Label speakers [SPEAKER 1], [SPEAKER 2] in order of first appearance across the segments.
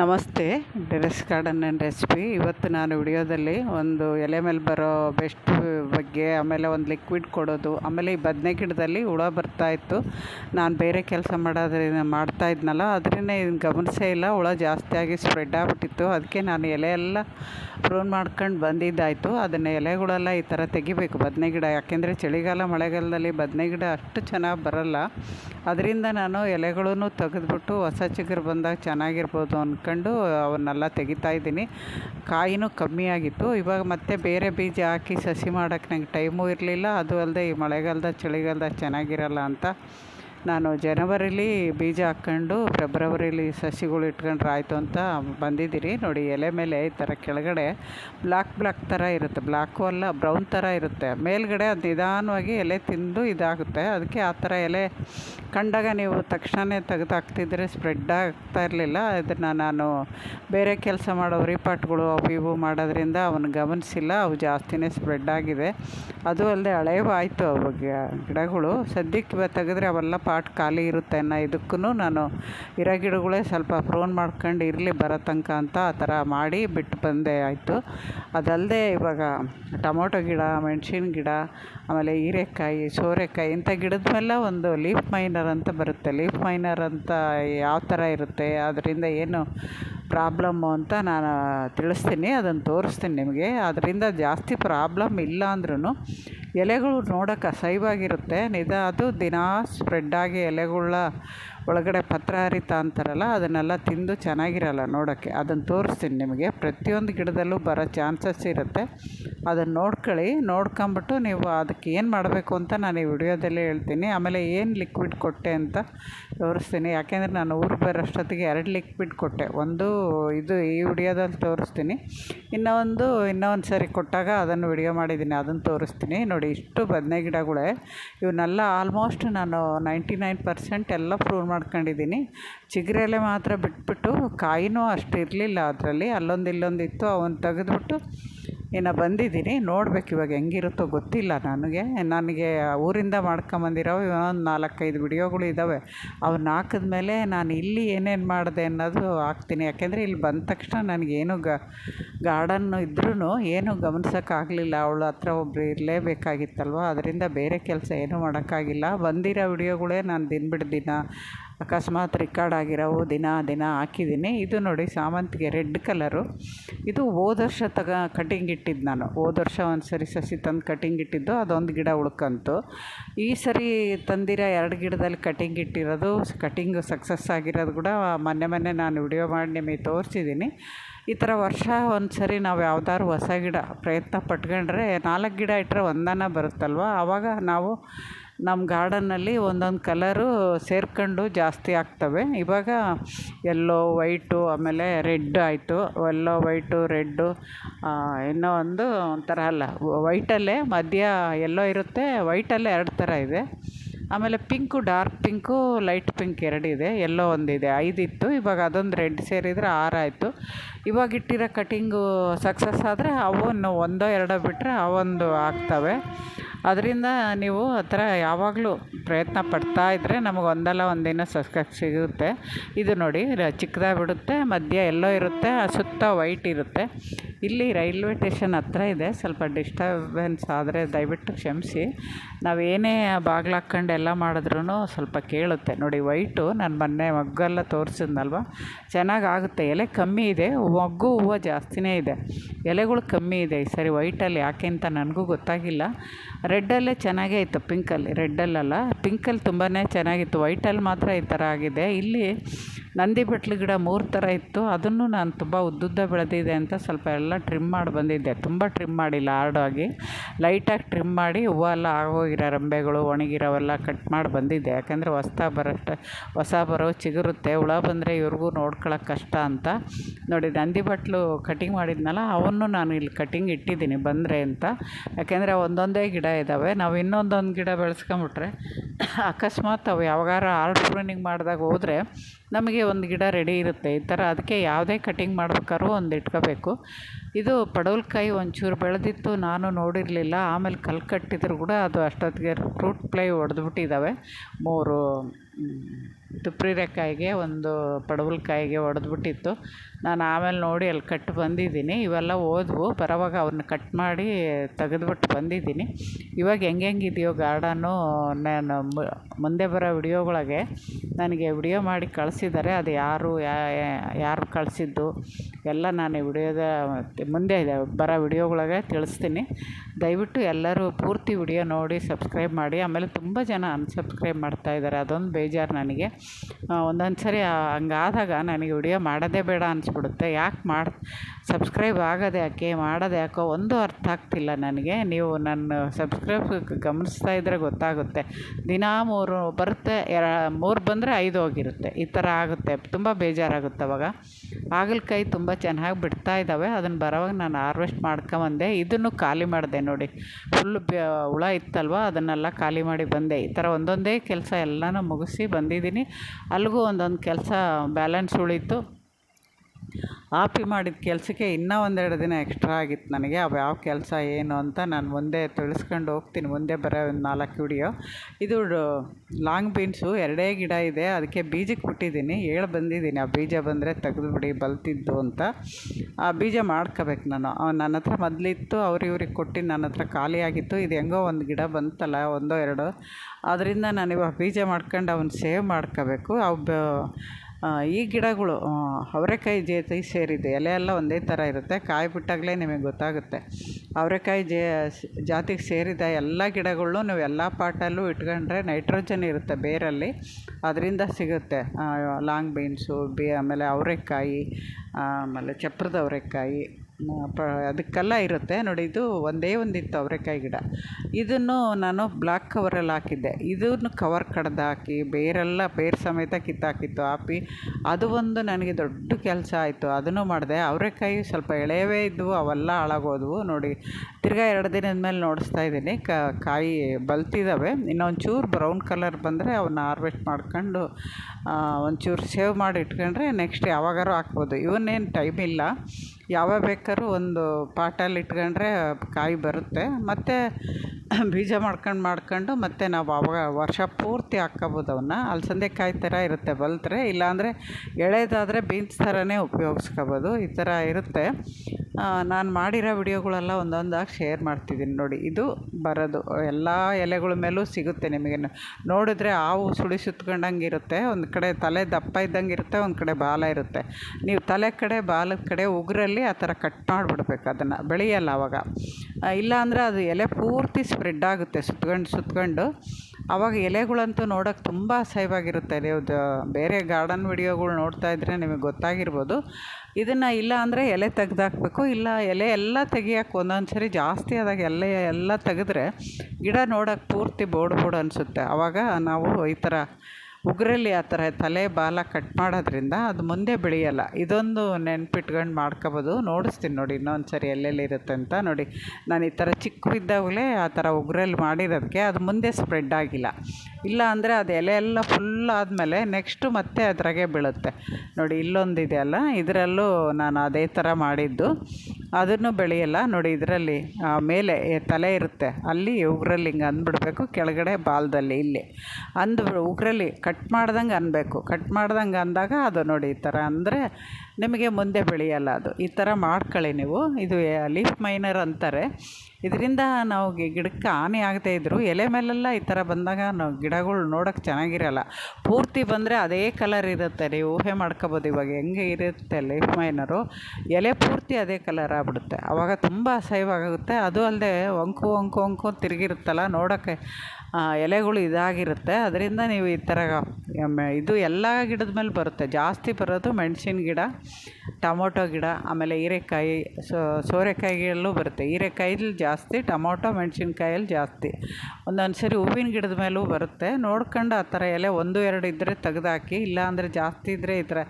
[SPEAKER 1] ನಮಸ್ತೆ, terrace garden and recipe. ಇವತ್ತು ನಾನು ವಿಡಿಯೋದಲ್ಲಿ ಒಂದು ಎಲೆ ಮೇಲೆ ಬರೋ ಬೆಸ್ಟ್ ಬಗ್ಗೆ, ಆಮೇಲೆ ಒಂದು ಲಿಕ್ವಿಡ್ ಕೊಡೋದು, ಆಮೇಲೆ ಈ ಬದನೆ ಗಿಡದಲ್ಲಿ ಹುಳ ಬರ್ತಾಯಿತ್ತು ನಾನು ಬೇರೆ ಕೆಲಸ ಮಾಡೋದ್ರಿಂದ ಮಾಡ್ತಾ ಇದ್ನಲ್ಲ, ಅದರಿಂದ ಇದನ್ನು ಗಮನಿಸೇ ಇಲ್ಲ. ಹುಳ ಜಾಸ್ತಿಯಾಗಿ ಸ್ಪ್ರೆಡ್ ಆಗಿಬಿಟ್ಟಿತ್ತು. ಅದಕ್ಕೆ ನಾನು ಎಲೆ ಎಲ್ಲ ಪ್ರೂನ್ ಮಾಡ್ಕೊಂಡು ಬಂದಿದ್ದಾಯಿತು. ಅದನ್ನು ಎಲೆಗಳೆಲ್ಲ ಈ ಥರ ತೆಗಿಬೇಕು ಬದನೆ ಗಿಡ. ಯಾಕೆಂದರೆ ಚಳಿಗಾಲ, ಮಳೆಗಾಲದಲ್ಲಿ ಬದನೆ ಗಿಡ ಅಷ್ಟು ಚೆನ್ನಾಗಿ ಬರೋಲ್ಲ. ಅದರಿಂದ ನಾನು ಎಲೆಗಳೂ ತೆಗೆದ್ಬಿಟ್ಟು ಹೊಸ ಚಿಗುರು ಬಂದಾಗ ಚೆನ್ನಾಗಿರ್ಬೋದು ಅಂದ್ಕೊಂಡು ಅವನ್ನೆಲ್ಲ ತೆಗಿತಾ ಇದ್ದೀನಿ. ಕಾಯಿನೂ ಕಮ್ಮಿ ಆಗಿತ್ತು. ಇವಾಗ ಮತ್ತೆ ಬೇರೆ ಬೀಜ ಹಾಕಿ ಸಸಿ ಮಾಡೋಕ್ಕೆ ನಂಗೆ ಟೈಮೂ ಇರಲಿಲ್ಲ. ಅದು ಅಲ್ಲದೆ ಈ ಮಳೆಗಾಲದ ಚಳಿಗಾಲದ ಚೆನ್ನಾಗಿರಲ್ಲ ಅಂತ. ನಾನು ಜನವರಿಲಿ ಬೀಜ ಹಾಕ್ಕೊಂಡು, ಫೆಬ್ರವರಿಲಿ ಸಸಿಗಳು ಇಟ್ಕೊಂಡ್ರೆ ಆಯಿತು ಅಂತ ಬಂದಿದ್ದೀರಿ. ನೋಡಿ, ಎಲೆ ಮೇಲೆ ಈ ಥರ ಕೆಳಗಡೆ ಬ್ಲ್ಯಾಕ್ ಬ್ಲ್ಯಾಕ್ ಥರ ಇರುತ್ತೆ. ಬ್ಲ್ಯಾಕು ಅಲ್ಲ, ಬ್ರೌನ್ ಥರ ಇರುತ್ತೆ. ಮೇಲ್ಗಡೆ ಅದು ನಿಧಾನವಾಗಿ ಎಲೆ ತಿಂದು ಇದಾಗುತ್ತೆ. ಅದಕ್ಕೆ ಆ ಥರ ಎಲೆ ಕಂಡಾಗ ನೀವು ತಕ್ಷಣ ತೆಗೆದು ಹಾಕ್ತಿದ್ರೆ ಸ್ಪ್ರೆಡ್ ಆಗ್ತಾ ಇರಲಿಲ್ಲ. ಅದನ್ನು ನಾನು ಬೇರೆ ಕೆಲಸ ಮಾಡೋ ರೀಪಾಟ್ಗಳು ಅವು ಇವು ಮಾಡೋದ್ರಿಂದ ಅವನು ಗಮನಿಸಿಲ್ಲ. ಅವು ಜಾಸ್ತಿನೇ ಸ್ಪ್ರೆಡ್ ಆಗಿದೆ. ಅದು ಅಲ್ಲದೆ ಹಳೇವಾಯಿತು ಅವಾಗ ಗಿಡಗಳು. ಸದ್ಯಕ್ಕೆ ತೆಗೆದ್ರೆ ಅವೆಲ್ಲ ಪಾಟ್ ಖಾಲಿ ಇರುತ್ತೆ ಅನ್ನೋ ಇದಕ್ಕೂ ನಾನು ಇರೋ ಗಿಡಗಳೇ ಸ್ವಲ್ಪ ಫ್ರೋನ್ ಮಾಡ್ಕೊಂಡು ಇರಲಿ ಬರೋ ತನಕ ಅಂತ ಆ ಥರ ಮಾಡಿ ಬಿಟ್ಟು ಬಂದೆ ಆಯಿತು. ಅದಲ್ಲದೆ ಇವಾಗ ಟೊಮೊಟೊ ಗಿಡ, ಮೆಣಸಿನ ಗಿಡ, ಆಮೇಲೆ ಹೀರೆಕಾಯಿ, ಸೋರೆಕಾಯಿ ಇಂಥ ಗಿಡದ ಮೇಲೆ ಒಂದು ಲೀಫ್ ಮೈನರ್ ಅಂತ ಬರುತ್ತೆ. ಲೀಫ್ ಮೈನರ್ ಅಂತ ಯಾವ ಥರ ಇರುತ್ತೆ, ಅದರಿಂದ ಏನು ಪ್ರಾಬ್ಲಮ್ಮು ಅಂತ ನಾನು ತಿಳಿಸ್ತೀನಿ, ಅದನ್ನು ತೋರಿಸ್ತೀನಿ ನಿಮಗೆ. ಅದರಿಂದ ಜಾಸ್ತಿ ಪ್ರಾಬ್ಲಮ್ ಇಲ್ಲ ಅಂದ್ರೂ ಎಲೆಗಳು ನೋಡೋಕೆ ಅಸೈವಾಗಿರುತ್ತೆ ನಿಧ ಅದು ಸ್ಪ್ರೆಡ್ ಸ್ಪ್ರೆಡ್ಡಾಗಿ ಎಲೆಗಳ ಒಳಗಡೆ ಪತ್ರ ಹರಿತ ಅಂತಾರಲ್ಲ, ಅದನ್ನೆಲ್ಲ ತಿಂದು ಚೆನ್ನಾಗಿರಲ್ಲ ನೋಡೋಕ್ಕೆ. ಅದನ್ನು ತೋರಿಸ್ತೀನಿ ನಿಮಗೆ. ಪ್ರತಿಯೊಂದು ಗಿಡದಲ್ಲೂ ಬರೋ ಚಾನ್ಸಸ್ ಇರುತ್ತೆ. ಅದನ್ನು ನೋಡ್ಕೊಳ್ಳಿ. ನೋಡ್ಕೊಂಬಿಟ್ಟು ನೀವು ಅದಕ್ಕೆ ಏನು ಮಾಡಬೇಕು ಅಂತ ನಾನು ಈ ವಿಡಿಯೋದಲ್ಲೇ ಹೇಳ್ತೀನಿ. ಆಮೇಲೆ ಏನು ಲಿಕ್ವಿಡ್ ಕೊಟ್ಟೆ ಅಂತ ತೋರಿಸ್ತೀನಿ. ಯಾಕೆಂದರೆ ನಾನು ಊರು ಬರೋಷ್ಟೊತ್ತಿಗೆ ಎರಡು ಲಿಕ್ವಿಡ್ ಕೊಟ್ಟೆ. ಒಂದು ಇದು ಈ ವಿಡಿಯೋದಲ್ಲಿ ತೋರಿಸ್ತೀನಿ. ಇನ್ನೂ ಒಂದು ಇನ್ನೂ ಸರಿ ಕೊಟ್ಟಾಗ ಅದನ್ನು ವಿಡಿಯೋ ಮಾಡಿದ್ದೀನಿ. ಅದನ್ನು ತೋರಿಸ್ತೀನಿ. ನೋಡಿ ಇಷ್ಟು ಬದನೆ ಗಿಡಗಳೇ, ಇವನ್ನೆಲ್ಲ ಆಲ್ಮೋಸ್ಟ್ ನಾನು ನೈಂಟಿ ನೈನ್ ಪರ್ಸೆಂಟ್ ಎಲ್ಲ ಪ್ರೂವ್ ಮಾಡ್ಕೊಂಡಿದ್ದೀನಿ. ಚಿಗುರೆಲೆ ಮಾತ್ರ ಬಿಟ್ಬಿಟ್ಟು ಕಾಯಿನೂ ಅಷ್ಟು ಇರಲಿಲ್ಲ ಅದರಲ್ಲಿ, ಅಲ್ಲೊಂದು ಇಲ್ಲೊಂದು ಇತ್ತು ಅವನ್ನ ತೆಗೆದ್ಬಿಟ್ಟು ಇನ್ನು ಬಂದಿದ್ದೀನಿ, ನೋಡ್ಬೇಕು ಇವಾಗ ಹೆಂಗಿರುತ್ತೋ ಗೊತ್ತಿಲ್ಲ ನನಗೆ. ನನಗೆ ಊರಿಂದ ಮಾಡ್ಕೊಂಬಂದಿರೋ ಒಂದು ನಾಲ್ಕೈದು ವಿಡಿಯೋಗಳು ಇದ್ದಾವೆ ಅವ್ನ ಹಾಕಿದ ಮೇಲೆ ನಾನು ಇಲ್ಲಿ ಏನೇನು ಮಾಡಿದೆ ಅನ್ನೋದು ಹಾಕ್ತೀನಿ. ಯಾಕೆಂದರೆ ಇಲ್ಲಿ ಬಂದ ತಕ್ಷಣ ನನಗೇನು ಗ ಗಾರ್ಡನ್ನು ಇದ್ರೂ ಏನು ಗಮನಿಸೋಕ್ಕಾಗಲಿಲ್ಲ. ಅವಳ ಹತ್ರ ಒಬ್ಬರು ಇರಲೇಬೇಕಾಗಿತ್ತಲ್ವ? ಅದರಿಂದ ಬೇರೆ ಕೆಲಸ ಏನೂ ಮಾಡೋಕ್ಕಾಗಿಲ್ಲ. ಬಂದಿರೋ ವಿಡಿಯೋಗಳೇ ನಾನು ದಿನ ಬಿಟ್ಟು ದಿನ ಅಕಸ್ಮಾತ್ ರಿಕಾರ್ಡ್ ಆಗಿರೋವು ದಿನ ದಿನ ಹಾಕಿದ್ದೀನಿ. ಇದು ನೋಡಿ ಸಾಮಂತಿಗೆ ರೆಡ್ ಕಲರು. ಇದು ಹೋದ ವರ್ಷ ತಗ ಕಟಿಂಗ್ ಇಟ್ಟಿದ್ದು ನಾನು. ಹೋದ ವರ್ಷ ಒಂದು ಸರಿ ಸಸಿ ತಂದು ಕಟಿಂಗ್ ಇಟ್ಟಿದ್ದು, ಅದೊಂದು ಗಿಡ ಉಳ್ಕಂತು. ಈ ಸರಿ ತಂದಿರೋ ಎರಡು ಗಿಡದಲ್ಲಿ ಕಟಿಂಗ್ ಇಟ್ಟಿರೋದು ಕಟಿಂಗ್ ಸಕ್ಸಸ್ ಆಗಿರೋದು ಕೂಡ ಮೊನ್ನೆ ಮೊನ್ನೆ ನಾನು ವಿಡಿಯೋ ಮಾಡಿ ನಿಮಗೆ ತೋರಿಸಿದ್ದೀನಿ. ಈ ಥರ ವರ್ಷ ಒಂದು ಸರಿ ನಾವು ಯಾವ್ದಾದ್ರು ಹೊಸ ಗಿಡ ಪ್ರಯತ್ನ ಪಟ್ಕೊಂಡ್ರೆ ನಾಲ್ಕು ಗಿಡ ಇಟ್ಟರೆ ಒಂದಾನ ಬರುತ್ತಲ್ವ? ಆವಾಗ ನಾವು ನಮ್ಮ ಗಾರ್ಡನ್ನಲ್ಲಿ ಒಂದೊಂದು ಕಲರು ಸೇರ್ಕೊಂಡು ಜಾಸ್ತಿ ಆಗ್ತವೆ. ಇವಾಗ ಎಲ್ಲೋ ವೈಟು, ಆಮೇಲೆ ರೆಡ್ ಆಯಿತು. ಎಲ್ಲೋ ವೈಟು, ರೆಡ್ಡು ಇನ್ನೂ ಒಂದು ಒಂಥರ ಅಲ್ಲ. ವೈಟಲ್ಲೇ ಮಧ್ಯ ಎಲ್ಲೋ ಇರುತ್ತೆ, ವೈಟಲ್ಲೇ ಎರಡು ಥರ ಇದೆ. ಆಮೇಲೆ pink, dark pink, light pink ಎರಡಿದೆ ಎಲ್ಲೋ ಒಂದಿದೆ ಐದಿತ್ತು ಇವಾಗ ಅದೊಂದು ರೆಡ್ ಸೇರಿದರೆ ಆರಾಯಿತು ಇವಾಗ ಇಟ್ಟಿರೋ ಕಟಿಂಗು ಸಕ್ಸಸ್ ಆದರೆ ಅವನ್ನು ಒಂದೋ ಎರಡೋ ಬಿಟ್ಟರೆ ಅವೊಂದು ಆಗ್ತವೆ. ಅದರಿಂದ ನೀವು ಆ ಯಾವಾಗಲೂ ಪ್ರಯತ್ನ ಪಡ್ತಾ ಇದ್ದರೆ ನಮಗೆ ಒಂದಲ್ಲ ಒಂದಿನ ಸಕ್ಸಸ್ ಸಿಗುತ್ತೆ. ಇದು ನೋಡಿ, ಚಿಕ್ಕದಾಗಿ ಬಿಡುತ್ತೆ, ಮಧ್ಯ ಎಲ್ಲೋ ಇರುತ್ತೆ ಸುತ್ತ ವೈಟ್ ಇರುತ್ತೆ. ಇಲ್ಲಿ ರೈಲ್ವೆ ಟೇಷನ್ ಹತ್ರ ಇದೆ. ಸ್ವಲ್ಪ ಡಿಸ್ಟರ್ಬೆನ್ಸ್ ಆದರೆ ದಯವಿಟ್ಟು ಕ್ಷಮಿಸಿ. ನಾವು ಏನೇ ಬಾಗ್ಲು ಹಾಕ್ಕೊಂಡು ಎಲ್ಲ ಮಾಡಿದ್ರೂ ಸ್ವಲ್ಪ ಕೇಳುತ್ತೆ. ನೋಡಿ ವೈಟು ನಾನು ಮೊನ್ನೆ ಮಗ್ಗೆಲ್ಲ ತೋರಿಸಿದ್ನಲ್ವ? ಚೆನ್ನಾಗಿ ಆಗುತ್ತೆ. ಎಲೆ ಕಮ್ಮಿ ಇದೆ. ಮಗ್ಗು ಹೂವು ಜಾಸ್ತಿನೇ ಇದೆ. ಎಲೆಗಳು ಕಮ್ಮಿ ಇದೆ ಈ ಸರಿ ವೈಟಲ್ಲಿ ಯಾಕೆ ಅಂತ ನನಗೂ ಗೊತ್ತಾಗಿಲ್ಲ. ರೆಡ್ಡಲ್ಲೇ ಚೆನ್ನಾಗೇ ಇತ್ತು ಪಿಂಕಲ್ಲಿ ರೆಡ್ಡಲ್ಲಲ್ಲ ಪಿಂಕಲ್ಲಿ ತುಂಬಾ ಚೆನ್ನಾಗಿತ್ತು. ವೈಟಲ್ಲಿ ಮಾತ್ರ ಈ ಥರ ಆಗಿದೆ. ಇಲ್ಲಿ ನಂದಿ ಬಟ್ಲು ಗಿಡ ಮೂರು ಥರ ಇತ್ತು. ಅದನ್ನು ನಾನು ತುಂಬ ಉದ್ದುದ್ದ ಬೆಳೆದಿದೆ ಅಂತ ಸ್ವಲ್ಪ ಎಲ್ಲ ಟ್ರಿಮ್ ಮಾಡಿ ಬಂದಿದ್ದೆ. ತುಂಬ ಟ್ರಿಮ್ ಮಾಡಿಲ್ಲ, ಹಾರ್ಡಾಗಿ. ಲೈಟಾಗಿ ಟ್ರಿಮ್ ಮಾಡಿ ಹೂವು ಎಲ್ಲ ಆಗೋಗಿರೋ ರೆಂಬೆಗಳು, ಒಣಗಿರೋವೆಲ್ಲ ಕಟ್ ಮಾಡಿ ಬಂದಿದ್ದೆ. ಯಾಕೆಂದರೆ ಹೊಸ್ದಾಗಿ ಬರೋಷ್ಟು ಹೊಸ ಬರೋ ಚಿಗುರುತ್ತೆ. ಹುಳ ಬಂದರೆ ಇವ್ರಿಗೂ ನೋಡ್ಕೊಳ್ಳೋಕೆ ಕಷ್ಟ ಅಂತ. ನೋಡಿ ನಂದಿ ಬಟ್ಲು ಕಟಿಂಗ್ ಮಾಡಿದ್ನಲ್ಲ, ಅವನ್ನು ನಾನು ಇಲ್ಲಿ ಕಟಿಂಗ್ ಇಟ್ಟಿದ್ದೀನಿ ಬಂದರೆ ಅಂತ. ಯಾಕೆಂದರೆ ಒಂದೊಂದೇ ಗಿಡ ಇದ್ದಾವೆ ನಾವು ಇನ್ನೊಂದೊಂದು ಗಿಡ ಬೆಳೆಸ್ಕೊಂಬಿಟ್ರೆ ಅಕಸ್ಮಾತ್ ಅವು ಯಾವಾಗಾರ ಆರ್ಡ್ ಪ್ರೂನಿಂಗ್ ಮಾಡಿದಾಗ ಹೋದರೆ ನಮಗೆ ಒಂದು ಗಿಡ ರೆಡಿ ಇರುತ್ತೆ. ಈ ಥರ ಅದಕ್ಕೆ ಯಾವುದೇ ಕಟಿಂಗ್ ಮಾಡ್ಬೇಕಾದ್ರೂ ಒಂದು ಇಟ್ಕೋಬೇಕು. ಇದು ಪಡವಲ್ಕಾಯಿ ಒಂಚೂರು ಬೆಳೆದಿತ್ತು, ನಾನು ನೋಡಿರಲಿಲ್ಲ. ಆಮೇಲೆ ಕಲ್ಲು ಕಟ್ಟಿದ್ರು ಕೂಡ ಅದು ಅಷ್ಟೊತ್ತಿಗೆ ಫ್ರೂಟ್ ಫ್ಲೈ ಹೊಡೆದ್ಬಿಟ್ಟಿದ್ದಾವೆ ಮೂರು ತುಪ್ರಿರೆಕಾಯಿಗೆ ಒಂದು ಪಡವಲಕಾಯಿಗೆ ಹೊಡೆದ್ಬಿಟ್ಟಿತ್ತು ನಾನು ಆಮೇಲೆ ನೋಡಿ ಅಲ್ಲಿ ಕಟ್ ಬಂದಿದ್ದೀನಿ. ಇವೆಲ್ಲ ಹೋದ್ವು. ಬರೋವಾಗ ಅವ್ರನ್ನ ಕಟ್ ಮಾಡಿ ತೆಗೆದ್ಬಿಟ್ಟು ಬಂದಿದ್ದೀನಿ. ಇವಾಗ ಹೆಂಗೆ ಹೆಂಗಿದೆಯೋ ಗಾರ್ಡನ್ನು ನಾನು ಮುಂದೆ ಬರೋ ವಿಡಿಯೋಗಳಿಗೆ ನನಗೆ ವಿಡಿಯೋ ಮಾಡಿ ಕಳಿಸಿದ್ದಾರೆ ಅದು ಯಾರು ಯಾರು ಕಳಿಸಿದ್ದು ಎಲ್ಲ ನಾನು ವಿಡಿಯೋದ ಮುಂದೆ ಇದೆ ಬರೋ ವಿಡಿಯೋಗಳಿಗೆ ತಿಳಿಸ್ತೀನಿ. ದಯವಿಟ್ಟು ಎಲ್ಲರೂ ಪೂರ್ತಿ ವಿಡಿಯೋ ನೋಡಿ ಸಬ್ಸ್ಕ್ರೈಬ್ ಮಾಡಿ. ಆಮೇಲೆ ತುಂಬ ಜನ ಅನ್ಸಬ್ಸ್ಕ್ರೈಬ್ ಮಾಡ್ತಾಯಿದ್ದಾರೆ ಅದೊಂದು ಬೇಜಾರು ನನಗೆ. ಒಂದೊಂದು ಸರಿ ಹಂಗಾದಾಗ ನನಗೆ ವಿಡಿಯೋ ಮಾಡೋದೇ ಬೇಡ ಅನಿಸ್ಬಿಡುತ್ತೆ ಯಾಕೆ ಮಾಡಿ, ಸಬ್ಸ್ಕ್ರೈಬ್ ಆಗೋದು ಯಾಕೆ, ಮಾಡೋದು ಯಾಕೋ ಒಂದು ಅರ್ಥ ಆಗ್ತಿಲ್ಲ ನನಗೆ. ನೀವು ನನ್ನ ಸಬ್ಸ್ಕ್ರೈಬ್ ಗಮನಿಸ್ತಾ ಇದ್ದರೆ ಗೊತ್ತಾಗುತ್ತೆ. ದಿನಾ ಮೂರು ಬರುತ್ತೆ ಮೂರು ಬಂದರೆ ಐದು ಹೋಗಿರುತ್ತೆ. ಈ ಥರ ಆಗುತ್ತೆ. ತುಂಬ ಬೇಜಾರಾಗುತ್ತೆ ಅವಾಗ. ಹಾಗಲಕಾಯಿ ತುಂಬ ಚೆನ್ನಾಗಿ ಬಿಡ್ತಾ ಇದ್ದಾವೆ. ಅದನ್ನು ಬರೋವಾಗ ನಾನು ಹಾರ್ವೆಸ್ಟ್ ಮಾಡ್ಕೊಂಬಂದೆ. ಇದನ್ನು ಖಾಲಿ ಮಾಡಿದೆ ನೋಡಿ. ಫುಲ್ ಹುಳ ಇತ್ತಲ್ವ? ಅದನ್ನೆಲ್ಲ ಖಾಲಿ ಮಾಡಿ ಬಂದೆ. ಈ ಥರ ಒಂದೊಂದೇ ಕೆಲಸ ಎಲ್ಲನೂ ಮುಗಿಸಿ ಬಂದಿದ್ದೀನಿ. ಅಲ್ಲಿಗೂ ಒಂದೊಂದು ಕೆಲಸ ಬ್ಯಾಲೆನ್ಸ್ ಉಳೀತು. ಆಪಿ ಮಾಡಿದ ಕೆಲಸಕ್ಕೆ ಇನ್ನೂ ಒಂದೆರಡು ದಿನ ಎಕ್ಸ್ಟ್ರಾ ಆಗಿತ್ತು ನನಗೆ. ಅವು ಯಾವ ಕೆಲಸ ಏನು ಅಂತ ನಾನು ಮುಂದೆ ತಿಳಿಸ್ಕೊಂಡು ಹೋಗ್ತೀನಿ. ಮುಂದೆ ಬರೋ ಒಂದು ನಾಲ್ಕು ವಿಡಿಯೋ ಇದು ಲಾಂಗ್ ಬೀನ್ಸು ಎರಡೇ ಗಿಡ ಇದೆ. ಅದಕ್ಕೆ ಬೀಜಕ್ಕೆ ಬಿಟ್ಟಿದ್ದೀನಿ ಹೇಳಿ ಬಂದಿದ್ದೀನಿ. ಆ ಬೀಜ ಬಂದರೆ ತೆಗೆದುಬಿಡಿ, ಬಲ್ತಿದ್ದು ಅಂತ. ಆ ಬೀಜ ಮಾಡ್ಕೋಬೇಕು ನಾನು. ನನ್ನ ಹತ್ರ ಮೊದಲಿತ್ತು. ಅವ್ರು ಇವ್ರಿಗೆ ಕೊಟ್ಟು ನನ್ನ ಹತ್ರ ಖಾಲಿಯಾಗಿತ್ತು ಇದು ಹೆಂಗೋ ಒಂದು ಗಿಡ ಬಂತಲ್ಲ, ಒಂದೋ ಎರಡೋ. ಅದರಿಂದ ನಾನು ಇವಾಗ ಬೀಜ ಮಾಡ್ಕೊಂಡು ಅವನ್ನ ಸೇವ್ ಮಾಡ್ಕೋಬೇಕು. ಅವು ಈ ಗಿಡಗಳು ಅವರೆಕಾಯಿ ಜಾತಿಗೆ ಸೇರಿದೆ, ಎಲೆ ಎಲ್ಲ ಒಂದೇ ಥರ ಇರುತ್ತೆ, ಕಾಯಿ ಬಿಟ್ಟಾಗಲೇ ನಿಮಗೆ ಗೊತ್ತಾಗುತ್ತೆ. ಅವರೆಕಾಯಿ ಜೇ ಜಾತಿಗೆ ಸೇರಿದ ಎಲ್ಲ ಗಿಡಗಳನ್ನು ನೀವು ಎಲ್ಲ ಪಾಟಲ್ಲೂ ಇಟ್ಕೊಂಡ್ರೆ ನೈಟ್ರೋಜನ್ ಇರುತ್ತೆ ಬೇರಲ್ಲಿ, ಅದರಿಂದ ಸಿಗುತ್ತೆ. ಲಾಂಗ್ ಬೀನ್ಸು ಬಿ, ಆಮೇಲೆ ಅವರೆಕಾಯಿ, ಆಮೇಲೆ ಚಪ್ರದ ಅವರೆಕಾಯಿ ಪ, ಅದಕ್ಕೆಲ್ಲ ಇರುತ್ತೆ. ನೋಡಿ, ಇದು ಒಂದೇ ಒಂದಿತ್ತು ಅವರೆಕಾಯಿ ಗಿಡ. ಇದನ್ನು ನಾನು ಬ್ಲಾಕ್ ಕವರಲ್ಲಿ ಹಾಕಿದ್ದೆ. ಇದನ್ನು ಕವರ್ ಕಡ್ದು ಹಾಕಿ, ಬೇರೆಲ್ಲ, ಬೇರು ಸಮೇತ ಕಿತ್ತಾಕಿತ್ತು ಆಪಿ ಅದು ಒಂದು ನನಗೆ ದೊಡ್ಡ ಕೆಲಸ ಆಯಿತು. ಅದನ್ನು ಮಾಡಿದೆ. ಅವರೆಕಾಯಿ ಸ್ವಲ್ಪ ಎಳೆಯವೇ ಇದ್ದವು ಅವೆಲ್ಲ ಹಾಳಾಗೋದವು. ನೋಡಿ, ತಿರ್ಗಾ ಎರಡು ದಿನದ ಮೇಲೆ ನೋಡಿಸ್ತಾ ಇದ್ದೀನಿ. ಕಾಯಿ ಬಲ್ತಿದ್ದಾವೆ ಇನ್ನೊಂದು ಚೂರು ಬ್ರೌನ್ ಕಲರ್ ಬಂದರೆ ಅವನ್ನ ಹಾರ್ವೆಸ್ಟ್ ಮಾಡ್ಕೊಂಡು ಒಂಚೂರು ಸೇವ್ ಮಾಡಿ ಇಟ್ಕೊಂಡ್ರೆ ನೆಕ್ಸ್ಟ್ ಯಾವಾಗಾರು ಹಾಕ್ಬೋದು. ಇವನ್ನೇನು ಟೈಮ್ ಇಲ್ಲ. ಯಾವಾಗ ಬೇಕಾದ್ರೂ ಒಂದು ಪಾಟಲ್ಲಿ ಇಟ್ಕೊಂಡ್ರೆ ಕಾಯಿ ಬರುತ್ತೆ. ಮತ್ತು ಬೀಜ ಮಾಡ್ಕೊಂಡು ಮಾಡ್ಕೊಂಡು ಮತ್ತು ನಾವು ಅವಾಗ ವರ್ಷ ಪೂರ್ತಿ ಹಾಕ್ಕೋಬೋದು ಅವನ್ನ. ಅಲಸಂದೆಕಾಯಿ ಥರ ಇರುತ್ತೆ ಬಲ್ತ್ರೆ. ಇಲ್ಲಾಂದರೆ ಎಳೆದಾದರೆ ಬೀನ್ಸ್ ಥರನೇ ಉಪಯೋಗಿಸ್ಕೋಬೋದು. ಈ ಥರ ಇರುತ್ತೆ. ನಾನು ಮಾಡಿರೋ ವಿಡಿಯೋಗಳೆಲ್ಲ ಒಂದೊಂದಾಗಿ ಶೇರ್ ಮಾಡ್ತಿದ್ದೀನಿ ನೋಡಿ. ಇದು ಬರೋದು. ಎಲ್ಲ ಎಲೆಗಳ ಮೇಲೂ ಸಿಗುತ್ತೆ ನಿಮಗೆ. ನೋಡಿದ್ರೆ ಹಾವು ಸುಳಿ ಸುತ್ಕೊಂಡಂಗೆ ಇರುತ್ತೆ, ಒಂದು ಕಡೆ ತಲೆ ದಪ್ಪ ಇದ್ದಂಗೆ ಇರುತ್ತೆ, ಒಂದು ಕಡೆ ಬಾಲ ಇರುತ್ತೆ. ನೀವು ತಲೆ ಕಡೆ ಬಾಲದ ಕಡೆ ಉಗುರಲ್ಲಿ ಆ ಥರ ಕಟ್ ಮಾಡಿಬಿಡ್ಬೇಕು ಅದನ್ನು. ಬೆಳೆಯಲ್ಲ ಆವಾಗ ಇಲ್ಲ ಅಂದರೆ ಅದು ಎಲೆ ಪೂರ್ತಿ ಸ್ಪ್ರೆಡ್ ಆಗುತ್ತೆ ಸುತ್ಕೊಂಡು ಸುತ್ಕೊಂಡು. ಆವಾಗ ಎಲೆಗಳಂತೂ ನೋಡೋಕೆ ತುಂಬ ಅಸಹ್ಯವಾಗಿರುತ್ತೆ. ನೀವು ಬೇರೆ ಗಾರ್ಡನ್ ವಿಡಿಯೋಗಳು ನೋಡ್ತಾ ಇದ್ದರೆ ನಿಮಗೆ ಗೊತ್ತಾಗಿರ್ಬೋದು. ಇದನ್ನು ಇಲ್ಲ ಅಂದರೆ ಎಲೆ ತೆಗ್ದಾಕಬೇಕು, ಇಲ್ಲ ಎಲೆ ಎಲ್ಲ ತೆಗಿಯೋಕೆ ಒಂದೊಂದು ಸರಿ ಜಾಸ್ತಿ ಆದಾಗ ಎಲೆ ಎಲ್ಲ ತೆಗೆದ್ರೆ ಗಿಡ ನೋಡೋಕೆ ಪೂರ್ತಿ ಬೋಡ್ ಬೋಡ್ ಅನಿಸುತ್ತೆ. ಆವಾಗ ನಾವು ಈ ಥರ ಉಗುರಲ್ಲಿ ಆ ಥರ ತಲೆ ಬಾಲ ಕಟ್ ಮಾಡೋದ್ರಿಂದ ಅದು ಮುಂದೆ ಬೆಳೆಯಲ್ಲ. ಇದೊಂದು ನೆನ್ಪಿಟ್ಕೊಂಡು ಮಾಡ್ಕೊಬೋದು. ನೋಡಿಸ್ತೀನಿ ನೋಡಿ ಇನ್ನೊಂದು ಸರಿ ಎಲ್ಲೆಲ್ಲಿರುತ್ತೆ ಅಂತ ನೋಡಿ. ನಾನು ಈ ಥರ ಚಿಕ್ಕವಿದ್ದಾಗಲೇ ಆ ಥರ ಉಗುರಲ್ಲಿ ಮಾಡಿರೋದಕ್ಕೆ ಅದು ಮುಂದೆ ಸ್ಪ್ರೆಡ್ ಆಗಿಲ್ಲ. ಇಲ್ಲ ಅಂದರೆ ಅದು ಎಲೆ ಎಲ್ಲ ಫುಲ್ ಆದಮೇಲೆ ನೆಕ್ಸ್ಟು ಮತ್ತೆ ಅದರಾಗೆ ಬೀಳುತ್ತೆ. ನೋಡಿ ಇಲ್ಲೊಂದಿದೆ ಅಲ್ಲ, ಇದರಲ್ಲೂ ನಾನು ಅದೇ ಥರ ಮಾಡಿದ್ದು. ಅದನ್ನು ಬೆಳೆಯಲ್ಲ ನೋಡಿ ಇದರಲ್ಲಿ ಮೇಲೆ ತಲೆ ಇರುತ್ತೆ. ಅಲ್ಲಿ ಉಗ್ರಲ್ಲಿ ಹಿಂಗೆ ಅಂದ್ಬಿಡ್ಬೇಕು, ಕೆಳಗಡೆ ಬಾಲದಲ್ಲಿ ಇಲ್ಲಿ. ಅಂದು ಉಗ್ರಲ್ಲಿ ಕಟ್ ಮಾಡ್ದಂಗೆ ಅನ್ನಬೇಕು ಕಟ್ ಮಾಡ್ದಂಗೆ ಅಂದಾಗ ಅದು ನೋಡಿ ಈ ಥರ ಅಂದರೆ ನಿಮಗೆ ಮುಂದೆ ಬೆಳೆಯಲ್ಲ ಅದು. ಈ ಥರ ಮಾಡ್ಕೊಳ್ಳಿ ನೀವು. ಇದು ಲೀಫ್ ಮೈನರ್ ಅಂತಾರೆ. ಇದರಿಂದ ನಾವು ಗಿಡಕ್ಕೆ ಹಾನಿ ಆಗದೆ ಇದ್ದರೂ ಎಲೆ ಮೇಲೆಲ್ಲ ಈ ಥರ ಬಂದಾಗ ನಾವು ಗಿಡಗಳು ನೋಡೋಕ್ಕೆ ಚೆನ್ನಾಗಿರಲ್ಲ. ಪೂರ್ತಿ ಬಂದರೆ ಅದೇ ಕಲರ್ ಇರುತ್ತೆ. ನೀವು ಊಹೆ ಮಾಡ್ಕೋಬೋದು ಇವಾಗ ಹೆಂಗೆ ಇರುತ್ತೆ ಲೀಫ್ ಮೈನರು. ಎಲೆ ಪೂರ್ತಿ ಅದೇ ಕಲರ್ ಆಗ್ಬಿಡುತ್ತೆ. ಆವಾಗ ತುಂಬ ಅಸಹ್ಯವಾಗುತ್ತೆ. ಅದು ಅಲ್ಲದೆ ಒಂಕು ಒಂಕು ಒಂಕು ತಿರುಗಿರುತ್ತಲ್ಲ ನೋಡೋಕ್ಕೆ. ಎಲೆಗಳು ಇದಾಗಿರುತ್ತೆ. ಅದರಿಂದ ನೀವು ಈ ಥರ ಇದು ಎಲ್ಲ ಗಿಡದ ಮೇಲೆ ಬರುತ್ತೆ. ಜಾಸ್ತಿ ಬರೋದು ಮೆಣಸಿನ ಗಿಡ, ಟೊಮೊಟೊ ಗಿಡ, ಆಮೇಲೆ ಹೀರೆಕಾಯಿ ಸೋರೆಕಾಯಿಗಳಲ್ಲೂ ಬರುತ್ತೆ. ಹೀರೆಕಾಯಲ್ಲಿ ಜಾಸ್ತಿ, ಟೊಮೊಟೊ, ಮೆಣಸಿನ್ಕಾಯಲ್ಲಿ ಜಾಸ್ತಿ. ಒಂದೊಂದು ಸರಿ ಹೂವಿನ ಗಿಡದ ಮೇಲೂ ಬರುತ್ತೆ. ನೋಡ್ಕೊಂಡು ಆ ಥರ ಎಲೆ ಒಂದು, ಎರಡು ಇದ್ದರೆ ತೆಗ್ದಾಕಿ, ಇಲ್ಲ ಅಂದರೆ ಜಾಸ್ತಿ ಇದ್ದರೆ ಈ ಥರ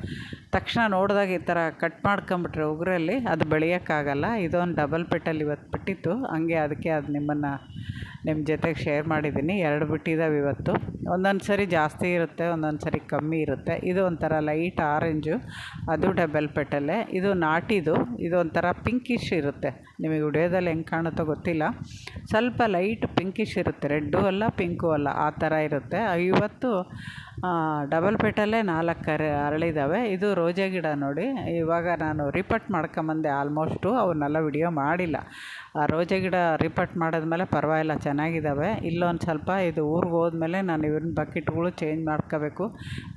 [SPEAKER 1] ತಕ್ಷಣ ನೋಡಿದಾಗ ಈ ಥರ ಕಟ್ ಮಾಡ್ಕೊಂಬಿಟ್ರೆ ಉಗುರಲ್ಲಿ, ಅದು ಬೆಳೆಯೋಕ್ಕಾಗಲ್ಲ. ಇದೊಂದು ಡಬಲ್ ಪೆಟ್ಟಲ್ಲಿ ಇವತ್ತು ಬಿಟ್ಟಿತ್ತು. ಹಂಗೆ ಅದಕ್ಕೆ ಅದು ನಿಮ್ಮನ್ನು ನಿಮ್ಮ ಜೊತೆಗೆ ಶೇರ್ ಮಾಡಿದ್ದೀನಿ ಎರಡು ಬಿಟ್ಟಿದ್ದಾವೆ ಇವತ್ತು. ಒಂದೊಂದು ಸರಿ ಜಾಸ್ತಿ ಇರುತ್ತೆ, ಒಂದೊಂದು ಸರಿ ಕಮ್ಮಿ ಇರುತ್ತೆ. ಇದು ಒಂಥರ ಲೈಟ್ ಆರೆಂಜು ಅದು ಡಬಲ್ ಪೆಟಲೆ ಇದು ನಾಟಿದು ಇದು ಒಂಥರ ಪಿಂಕಿಶ್ ಇರುತ್ತೆ. ನಿಮಗೆ ವಿಡಿಯೋದಲ್ಲಿ ಹೆಂಗೆ ಕಾಣುತ್ತೋ ಗೊತ್ತಿಲ್ಲ. ಸ್ವಲ್ಪ ಲೈಟ್ ಪಿಂಕಿಶ್ ಇರುತ್ತೆ. ರೆಡ್ಡು ಅಲ್ಲ ಪಿಂಕು ಅಲ್ಲ, ಆ ಥರ ಇರುತ್ತೆ. ಇವತ್ತು ಡಬಲ್ ಪೇಟಲ್ಲೇ ನಾಲ್ಕು ಅರ ಅರಳಿದ್ದಾವೆ ಇದು ರೋಜಾ ಗಿಡ ನೋಡಿ. ಇವಾಗ ನಾನು ರಿಪಟ್ ಮಾಡ್ಕೊಂಬಂದೆ ಆಲ್ಮೋಸ್ಟು ಅವನ್ನೆಲ್ಲ ವಿಡಿಯೋ ಮಾಡಿಲ್ಲ. ಆ ರೋಜಾ ಗಿಡ ರಿಪಟ್ ಮಾಡಿದ್ಮೇಲೆ ಪರವಾಗಿಲ್ಲ ಚೆನ್ನಾಗಿದ್ದಾವೆ ಇಲ್ಲೊಂದು ಸ್ವಲ್ಪ ಇದು ಊರಿಗೆ ಹೋದ್ಮೇಲೆ ನಾನು ಇವ್ರನ್ನ ಬಕೆಟ್ಗಳು ಚೇಂಜ್ ಮಾಡ್ಕೋಬೇಕು.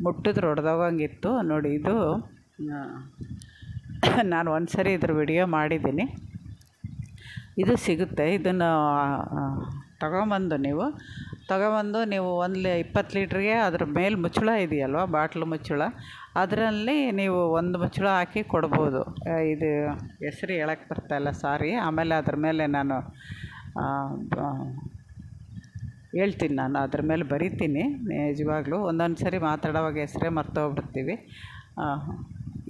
[SPEAKER 1] ಮುಟ್ಟಿದ್ರೆ ಒಡೆದೋಗಂಗಿತ್ತು. ನೋಡಿ ಇದು ನಾನು ಒಂದು ಸರಿ ಇದ್ರ ವಿಡಿಯೋ ಮಾಡಿದ್ದೀನಿ. ಇದು ಸಿಗುತ್ತೆ. ಇದನ್ನು ತಗೊಂಬಂದು ನೀವು. ತಗೊಬಂದು ನೀವು ಒಂದು ಇಪ್ಪತ್ತು ಲೀಟ್ರಿಗೆ ಅದ್ರ ಮೇಲೆ ಮುಚ್ಚಳ ಇದೆಯಲ್ವ, ಬಾಟ್ಲು ಮುಚ್ಚಳ? ಅದರಲ್ಲಿ ನೀವು ಒಂದು ಮುಚ್ಚಳ ಹಾಕಿ ಕೊಡ್ಬೋದು. ಇದು ಹೆಸ್ರು ಹೇಳಕ್ಕೆ ಬರ್ತಾಯಿಲ್ಲ ಸಾರಿ. ಆಮೇಲೆ ಅದ್ರ ಮೇಲೆ ನಾನು ಹೇಳ್ತೀನಿ ನಾನು, ಅದ್ರ ಮೇಲೆ ಬರಿತೀನಿ. ನಿಜವಾಗ್ಲೂ ಒಂದೊಂದು ಸರಿ ಮಾತಾಡೋವಾಗ ಹೆಸ್ರೇ ಮರ್ತೋಗ್ಬಿಡ್ತೀವಿ.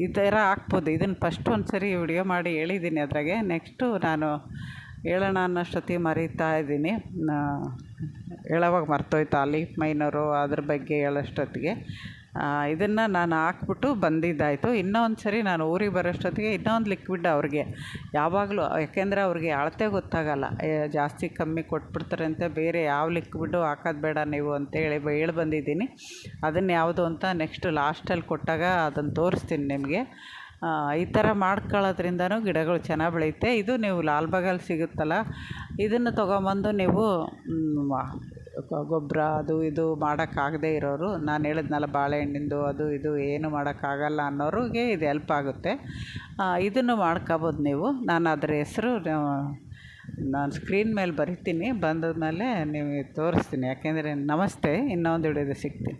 [SPEAKER 1] ಈ ಥರ ಹಾಕ್ಬೋದು. ಇದನ್ನು ಫಸ್ಟ್ ಒಂದು ಸರಿ ವಿಡಿಯೋ ಮಾಡಿ ಹೇಳಿದ್ದೀನಿ ಅದ್ರಾಗೆ. ನೆಕ್ಸ್ಟು ನಾನು ಹೇಳೋಣ ಅನ್ನೋಷ್ಟೊತ್ತಿಗೆ ಮರೀತಾ ಇದ್ದೀನಿ. ಹೇಳೋವಾಗ ಮರ್ತೋಯ್ತಾ ಅಲ್ಲಿ ಮೈನರು ಅದ್ರ ಬಗ್ಗೆ ಹೇಳೋಷ್ಟೊತ್ತಿಗೆ. ಇದನ್ನು ನಾನು ಹಾಕ್ಬಿಟ್ಟು ಬಂದಿದ್ದಾಯಿತು. ಇನ್ನೂ ಒಂದು ಸರಿ ನಾನು ಊರಿಗೆ ಬರೋಷ್ಟೊತ್ತಿಗೆ ಇನ್ನೊಂದು ಲಿಕ್ವಿಡ್ ಅವ್ರಿಗೆ. ಯಾವಾಗಲೂ, ಯಾಕೆಂದರೆ ಅವ್ರಿಗೆ ಅಳತೆ ಗೊತ್ತಾಗಲ್ಲ. ಜಾಸ್ತಿ ಕಮ್ಮಿ ಕೊಟ್ಬಿಡ್ತಾರೆ ಅಂತ ಬೇರೆ ಯಾವ ಲಿಕ್ವಿಡು ಹಾಕೋದು ಬೇಡ ನೀವು ಅಂತೇಳಿ ಹೇಳಿ ಬಂದಿದ್ದೀನಿ. ಅದನ್ನು ಯಾವುದು ಅಂತ ನೆಕ್ಸ್ಟ್ ಲಾಸ್ಟಲ್ಲಿ ಕೊಟ್ಟಾಗ ಅದನ್ನು ತೋರಿಸ್ತೀನಿ ನಿಮಗೆ. ಈ ಥರ ಮಾಡ್ಕೊಳ್ಳೋದ್ರಿಂದನೂ ಗಿಡಗಳು ಚೆನ್ನಾಗಿ ಬೆಳೆಯುತ್ತೆ. ಇದು ನೀವು ಲಾಲ್ಬಾಗಲ್ಲಿ ಸಿಗುತ್ತಲ್ಲ, ಇದನ್ನು ತೊಗೊಂಬಂದು ನೀವು ಗೊಬ್ಬರ ಅದು ಇದು ಮಾಡೋಕ್ಕಾಗದೇ ಇರೋರು, ನಾನು ಹೇಳಿದ್ನಲ್ಲ ಬಾಳೆಹಣ್ಣಿಂದು ಅದು ಇದು ಏನು ಮಾಡೋಕ್ಕಾಗಲ್ಲ ಅನ್ನೋರಿಗೆ ಇದು ಹೆಲ್ಪ್ ಆಗುತ್ತೆ. ಇದನ್ನು ಮಾಡ್ಕೊಬೋದು ನೀವು. ನಾನು ಅದರ ಹೆಸರು ನಾನು ಸ್ಕ್ರೀನ್ ಮೇಲೆ ಬರಿತೀನಿ. ಬಂದ ಮೇಲೆ ನಿಮಗೆ ತೋರಿಸ್ತೀನಿ. ಯಾಕೆಂದರೆ ನಮಸ್ತೆ, ಇನ್ನೊಂದು ಹಿಡಿದು ಸಿಗ್ತೀನಿ.